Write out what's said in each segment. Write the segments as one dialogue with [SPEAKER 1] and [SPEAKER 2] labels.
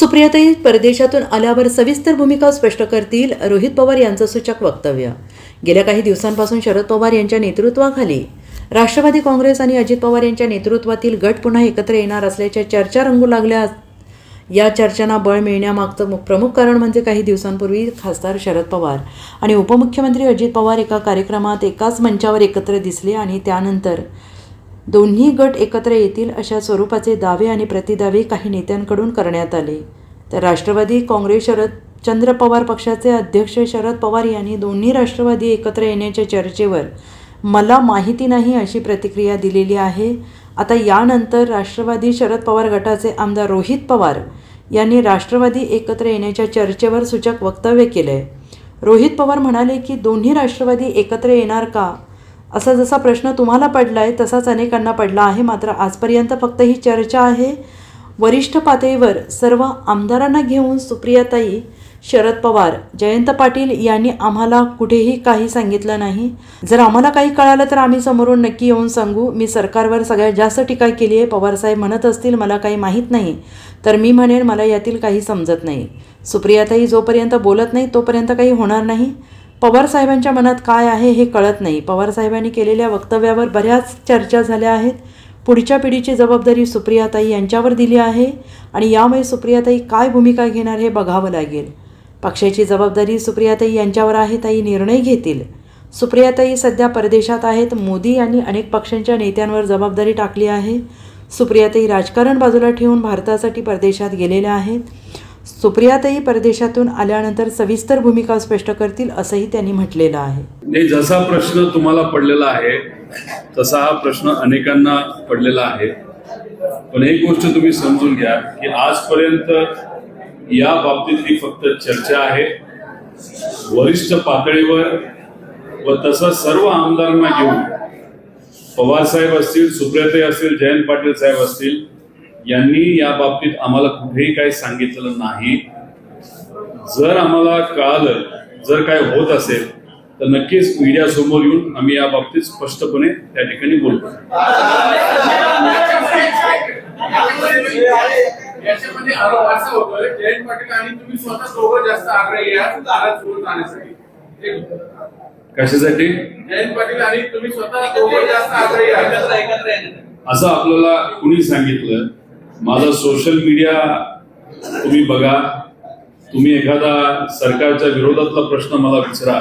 [SPEAKER 1] सुप्रियाताई परदेशातून आल्यावर सविस्तर भूमिका स्पष्ट करतील रोहित पवार यांचं सूचक वक्तव्य. गेल्या काही दिवसांपासून शरद पवार यांच्या नेतृत्वाखाली राष्ट्रवादी काँग्रेस आणि अजित पवार यांच्या नेतृत्वातील गट पुन्हा एकत्र येणार असल्याच्या चर्चा रंगू लागल्या. या चर्चांना बळ मिळण्यामागचं प्रमुख कारण म्हणजे काही दिवसांपूर्वी खासदार शरद पवार आणि उपमुख्यमंत्री अजित पवार एका कार्यक्रमात एकाच मंचावर एकत्र दिसले आणि त्यानंतर दोन्ही गट एकत्र येतील अशा स्वरूपाचे दावे आणि प्रतिदावे काही नेत्यांकडून करण्यात आले. तर राष्ट्रवादी काँग्रेस शरद चंद्र पवार पक्षाचे अध्यक्ष शरद पवार यांनी दोन्ही राष्ट्रवादी एकत्र येण्याच्या चर्चेवर मला माहिती नाही अशी प्रतिक्रिया दिलेली आहे. आता यानंतर राष्ट्रवादी शरद पवार गटाचे आमदार रोहित पवार यांनी राष्ट्रवादी एकत्र येण्याच्या चर्चेवर सूचक वक्तव्य केलं आहे रोहित पवार म्हणाले की दोन्ही राष्ट्रवादी एकत्र येणार का? असा जसा प्रश्न तुम्हाला पडला आहे तसाच अनेकांना पडला आहे. मात्र आजपर्यंत फक्त ही चर्चा आहे. वरिष्ठ पातळीवर सर्व आमदारांना घेऊन सुप्रियाताई शरद पवार जयंत पाटील यांनी आम्हाला कुठेही काही सांगितलं नाही. जर आम्हाला काही कळालं तर आम्ही समोरून नक्की येऊन सांगू. मी सरकारवर सगळ्यात जास्त टीका केली आहे. पवारसाहेब म्हणत असतील मला काही माहीत नाही. तर मी म्हणेन मला यातील काही समजत नाही. सुप्रियाताई जोपर्यंत बोलत नाही तोपर्यंत काही होणार नाही. पवार साहेबांच्या मनात काय आहे हे कळत नाही. पवार साहेबांनी केलेल्या वक्तव्यावर बऱ्याच चर्चा झाल्या आहेत. पुढच्या पिढीची जबाबदारी सुप्रियाताई यांच्यावर दिली आहे आणि यामुळे सुप्रियाताई काय भूमिका घेणार हे बघावं लागेल. पक्षाची जबाबदारी सुप्रियाताई यांच्यावर आहे ताई निर्णय घेतील. सुप्रियाताई सध्या परदेशात आहेत. मोदी यांनी अनेक पक्षांच्या नेत्यांवर जबाबदारी टाकली आहे. सुप्रियाताई राजकारण बाजूला ठेवून भारतासाठी परदेशात गेलेल्या आहेत. सुप्रियाताई परदेशातून आल्यानंतर सविस्तर भूमिका स्पष्ट करतील असंही त्यांनी म्हटलेलं आहे.
[SPEAKER 2] जसा प्रश्न तुम्हाला पडलेला आहे तसा हा प्रश्न अनेकांना पडलेला आहे. पण एक गोष्ट तुम्ही समजून घ्या की आजपर्यंत या बाबतीतली फक्त चर्चा आहे. वरिष्ठ पातळीवर व तसं सर्व आमदारांना घेऊन पवार साहेब असतील सुप्रियाताई असतील जयंत पाटील साहेब असतील यांनी या बाबतीत आम्हाला कुठेही काही सांगितलेलं नाही. जर आम्हाला कळालं जर काय होत असेल तर नक्कीच मीडिया समोर येऊन आम्ही या बाबतीत स्पष्टपणे त्या ठिकाणी बोलतो.
[SPEAKER 3] याच्यामध्ये आरोप असा होतोय जयंत पाटील आणि तुम्ही स्वतः दोघं जास्त आग्रही आहात दारात सोडून जाण्यासाठी. एक-
[SPEAKER 2] कशासाठी?
[SPEAKER 3] जयंत पाटील आणि तुम्ही स्वतः दोघं जास्त आग्रही आहात.
[SPEAKER 2] असं आपल्याला कुणी सांगितलं माझा सोशल मीडिया तुम्ही बघा. तुम्ही एखादा सरकारच्या विरोधातला प्रश्न मला विचारा.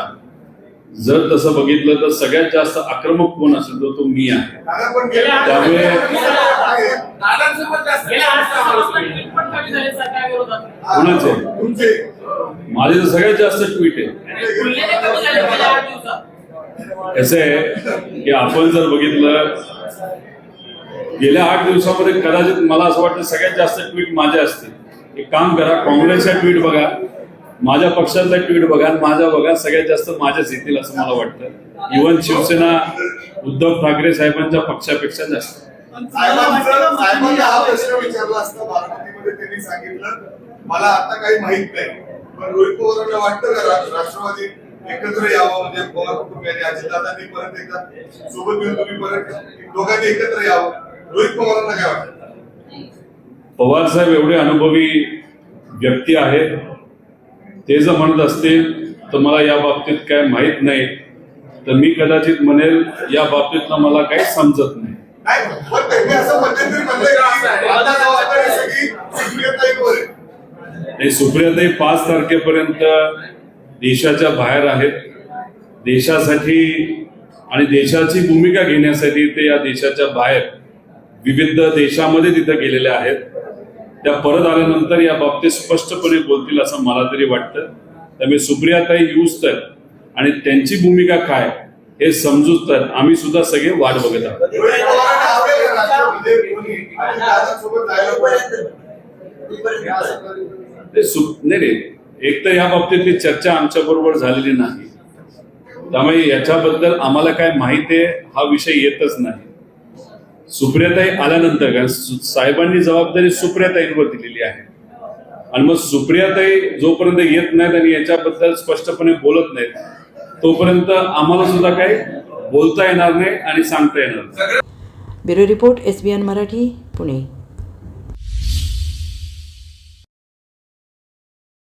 [SPEAKER 2] जर तसं बघितलं तर सगळ्यात जास्त आक्रमक कोण असेल तर तो मी आहे. त्यामुळे कोणाचे? माझे तर सगळ्यात जास्त ट्विट आहे. कसं आहे की आपण जर बघितलं गेल्या आठ दिवसामध्ये कदाचित मला असं वाटतं सगळ्यात जास्त ट्विट माझे असतील. एक काम करा काँग्रेसच्या ट्विट बघा माझ्या पक्षातला ट्विट बघा माझ्या बघा सगळ्यात जास्त माझ्याच येतील असं मला वाटतं. इव्हन शिवसेना उद्धव ठाकरे साहेबांच्या पक्षापेक्षा जास्त.
[SPEAKER 4] हा प्रश्न विचारला असता बारामतीमध्ये त्यांनी सांगितलं. मला आता काही माहीत नाही. पण रोहित पवारांना वाटतं का राष्ट्रवादी एकत्र यावं? म्हणजे पवार कुटुंबियांनी अजितदादांनी परत एकदा सोबत घेऊन तुम्ही परत दोघांनी एकत्र यावं? रोहित पवारांना काय वाटतं?
[SPEAKER 2] पवार साहेब एवढे अनुभवी व्यक्ती आहेत. ते जर म्हणत असतील तर मला या बाबतीत काय माहीत नाही. तर मी कदाचित म्हणेल या बाबतीतलं मला काही समजत नाही.
[SPEAKER 4] नाही
[SPEAKER 2] सुप्रियाताई पाच तारखेपर्यंत देशाच्या बाहेर आहेत. देशासाठी आणि देशाची भूमिका घेण्यासाठी ते या देशाच्या बाहेर. विविध देशामध्ये तिथं गेलेल्या आहेत. त्या परत आल्यानंतर या बाबतीत स्पष्टपणे बोलतील असं मला तरी वाटतं. त्यामुळे सुप्रियाताई यूज तर आणि त्यांची भूमिका काय हे समजूच तर आम्ही सुद्धा सगळे वाट बघत आहोत. ते सु नाही नाही. एक तर या बाबतीतली चर्चा आमच्या बरोबर झालेली नाही. त्यामुळे याच्याबद्दल आम्हाला काय माहिती आहे हा विषय येतच नाही. सुप्रियाताई आल्यानंतर कारण साहेबांनी जबाबदारी सुप्रियाताईंवर दिलेली आहे. आणि मग सुप्रियाताई जोपर्यंत येत नाहीत आणि याच्याबद्दल स्पष्टपणे बोलत नाहीत तोपर्यंत आम्हाला सुद्धा काही बोलता येणार नाही आणि सांगता येणार नाही.
[SPEAKER 1] Bureau report S B N Marathi Pune.